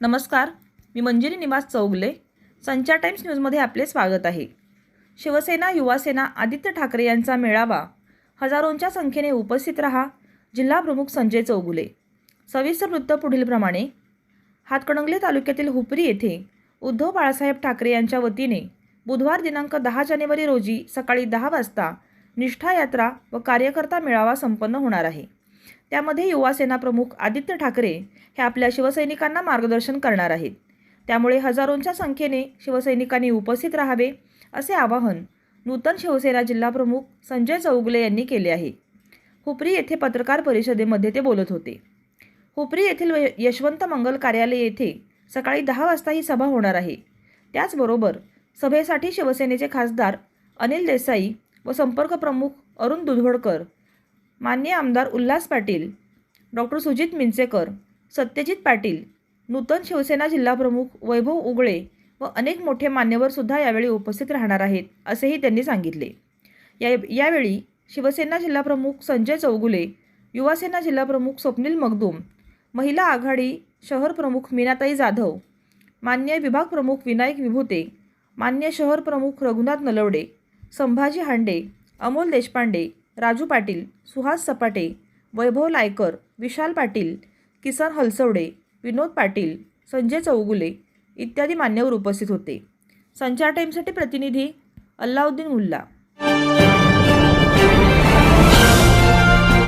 नमस्कार मी मंजिरी निवास चौगले संचार टाइम्स न्यूजमध्ये आपले स्वागत आहे. शिवसेना युवासेना आदित्य ठाकरे यांचा मेळावा हजारोंच्या संख्येने उपस्थित रहा जिल्हाप्रमुख संजय चौगुले. सविस्तर वृत्त पुढीलप्रमाणे हातकणंगले तालुक्यातील हुपरी येथे उद्धव बाळासाहेब ठाकरे यांच्या वतीने बुधवार दिनांक दहा जानेवारी रोजी सकाळी दहा वाजता निष्ठा यात्रा व कार्यकर्ता मेळावा संपन्न होणार आहे. त्यामध्ये युवासेना प्रमुख आदित्य ठाकरे हे आपल्या शिवसैनिकांना मार्गदर्शन करणार आहेत. त्यामुळे हजारोंच्या संख्येने शिवसैनिकांनी उपस्थित राहावे असे आवाहन नूतन शिवसेना जिल्हाप्रमुख संजय चौगुले यांनी केले आहे. हुपरी येथे पत्रकार परिषदेमध्ये ते बोलत होते. हुपरी येथील यशवंत मंगल कार्यालय येथे सकाळी दहा वाजता ही सभा होणार आहे. त्याचबरोबर सभेसाठी शिवसेनेचे खासदार अनिल देसाई व संपर्क प्रमुख अरुण दुधवडकर मान्य आमदार उल्हास पाटील डॉक्टर सुजित मिंचेकर सत्यजित पाटील नूतन शिवसेना जिल्हाप्रमुख वैभव उगळे व अनेक मोठे मान्यवर सुद्धा यावेळी उपस्थित राहणार आहेत असेही त्यांनी सांगितले. या यावेळी शिवसेना जिल्हाप्रमुख संजय चौगुले युवासेना जिल्हाप्रमुख स्वप्नील मगदूम महिला आघाडी शहर प्रमुख मीनाताई जाधव मान्य विभाग प्रमुख विनायक विभूते मान्य शहर प्रमुख रघुनाथ नलवडे संभाजी हांडे अमोल देशपांडे राजू पाटील सुहास सपाटे वैभव लायकर विशाल पाटील किसन हलसवडे विनोद पाटील संजय चौगुले इत्यादी मान्यवर उपस्थित होते. संचार टाईमसाठी प्रतिनिधी अल्लाउद्दीन मुल्ला.